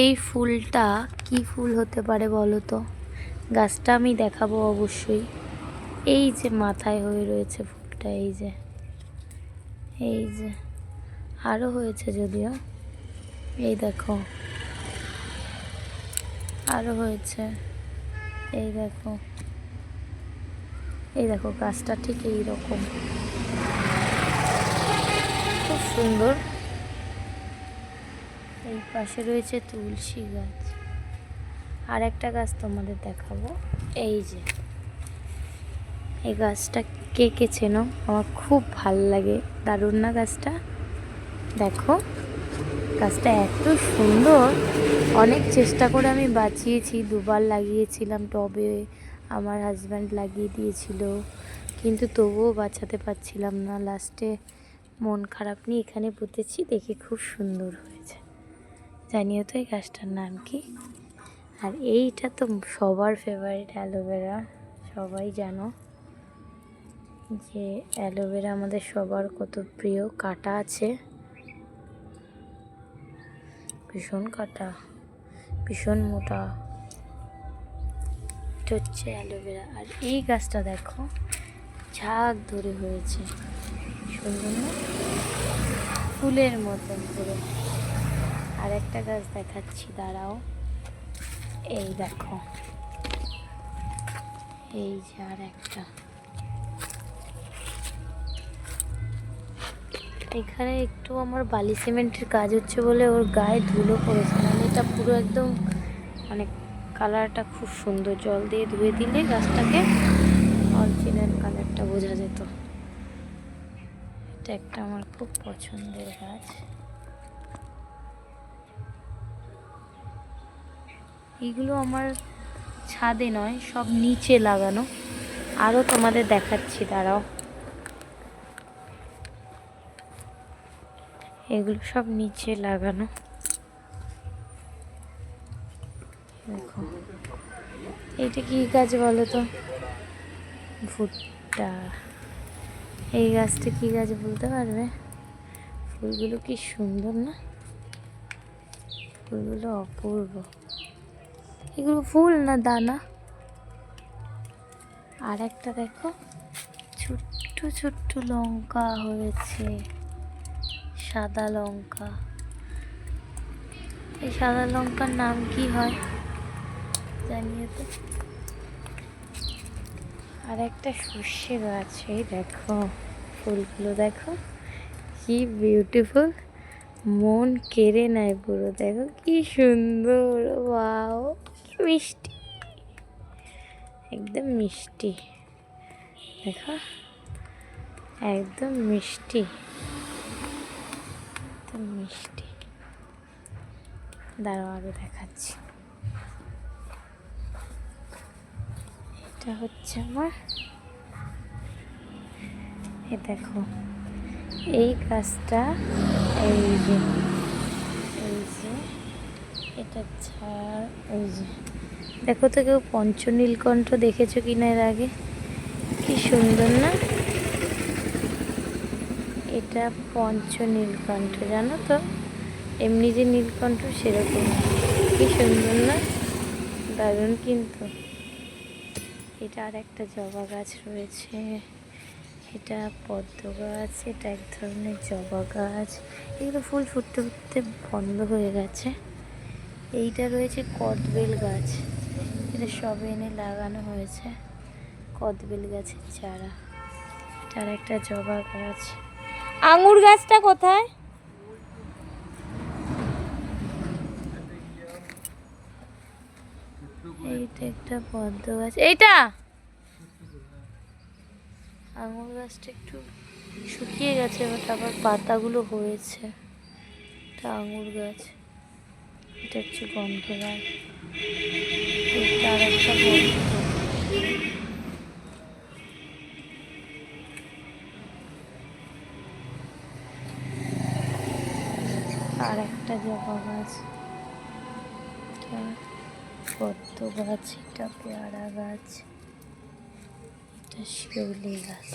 এই ফুলটা কি ফুল হতে পারে বলো তো? গাছটা আমি দেখাবো অবশ্যই। এই যে মাথায় হয়ে রয়েছে ফুলটা, এই যে এই যে আরও হয়েছে যদিও, এই দেখো আরও হয়েছে, এই দেখো এই দেখো গাছটা ঠিক এই রকম খুব সুন্দর। এই পাশে রয়েছে তুলসী গাছ। আর একটা গাছ তোমাদের দেখাবো। এই যে। এই গাছটা কে কে চেনো? আমার খুব ভালো লাগে। দারুণ না গাছটা? দেখো, গাছটা এত সুন্দর। অনেক চেষ্টা করে আমি বাঁচিয়েছি, দুবার লাগিয়েছিলাম টবে, আমার হাজব্যান্ড লাগিয়ে দিয়েছিল। কিন্তু তবুও বাঁচাতে পারছিলাম না। লাস্টে মন খারাপ নিয়ে এখানে পুঁতেছি, দেখে খুব সুন্দর হয়েছে। জানিও তো এই গাছটার নাম কি? আর এইটা তো সবার ফেভারিট অ্যালোভেরা সবাই জানো। যে অ্যালোভেরা আমাদের সবার কত প্রিয়, কাটা আছে। ভীষণ কাটা, ভীষণ মোটা। এটা হচ্ছে অ্যালোভেরা আর এই গাছটা দেখো, ঝাঁক ধরে হয়েছে। সুন্দর ফুলের মতন পুরো। আর একটা গাছ দেখাচ্ছি, দাঁড়াও। এই দেখো। এই যে আর একটা এখানে একটু আমার বালি সিমেন্টের কাজ হচ্ছে বলে ওর গায়ে ধুলো পড়েছে। মানে এটা পুরো একদম মানে কালারটা খুব সুন্দর। জল দিয়ে ধুয়ে দিলে গাছটাকে অরিজিনাল কালারটা বোঝা যেত। এটা একটা আমার খুব পছন্দের গাছ। এগুলো আমার ছাদে নয়, সব নিচে লাগানো। আরও তোমাদের দেখাচ্ছি, দাঁড়াও। এগুলো সব নিচে লাগানো। দেখো। এইটা কি গাছ বলো তো? ভুট্টা। এই গাছটা কি গাছ বলতে পারবে? ফুলগুলো কি সুন্দর না? ফুলগুলো অপূর্ব। এগুলো ফুল না দানা? আর একটা দেখো। ছোট্ট ছোট্ট লঙ্কা হয়েছে। সাদা লঙ্কা। এই সাদা লঙ্কার নাম কি হয়? জানিয়ে তো। আর একটা সর্ষে গাছ, এই দেখো। ফুলগুলো দেখো। কি বিউটিফুল মন কেড়ে নেয় পুরো। দেখো কি সুন্দর। কি মিষ্টি। একদম মিষ্টি। দেখো, একদম মিষ্টি। একদম মিষ্টি। দাঁড়াও আরও দেখাচ্ছি। এটা হচ্ছে আমার, এ দেখো, এই গাছটা এই যে দেখো তো কেউ পঞ্চনীলকণ্ঠ দেখেছ কি না এর আগে? কি সুন্দর না? এটা পঞ্চনীলকণ্ঠ, জানো তো? এমনি যে নীলকণ্ঠ সেরকম। কি সুন্দর না? দারুণ কিন্তু। এটা আর একটা জবা গাছ রয়েছে। এটা পদ্ম গাছ, এটা এক ধরনের জবা গাছ। এগুলো ফুল ফুটতে ফুটতে বন্ধ হয়ে গেছে। এইটা রয়েছে কদবেল গাছ। এটা সবে এনে লাগানো হয়েছে কদবেল গাছের চারা। আর একটা জবা গাছ। আঙুর গাছটা কোথায়? এইটা একটা পদ্ম গাছ। এইটা? আঙুর গাছটা একটু শুকিয়ে গেছে বাট আবার পাতাগুলো হয়েছে। এটা আঙুর গাছ। এটা হচ্ছে গন্ধ গাছ এটা আর একটা গন্ধ আর একটা জবা গাছ পদ্ম গাছ এটা পেয়ারা গাছ, এটা শিউলি গাছ।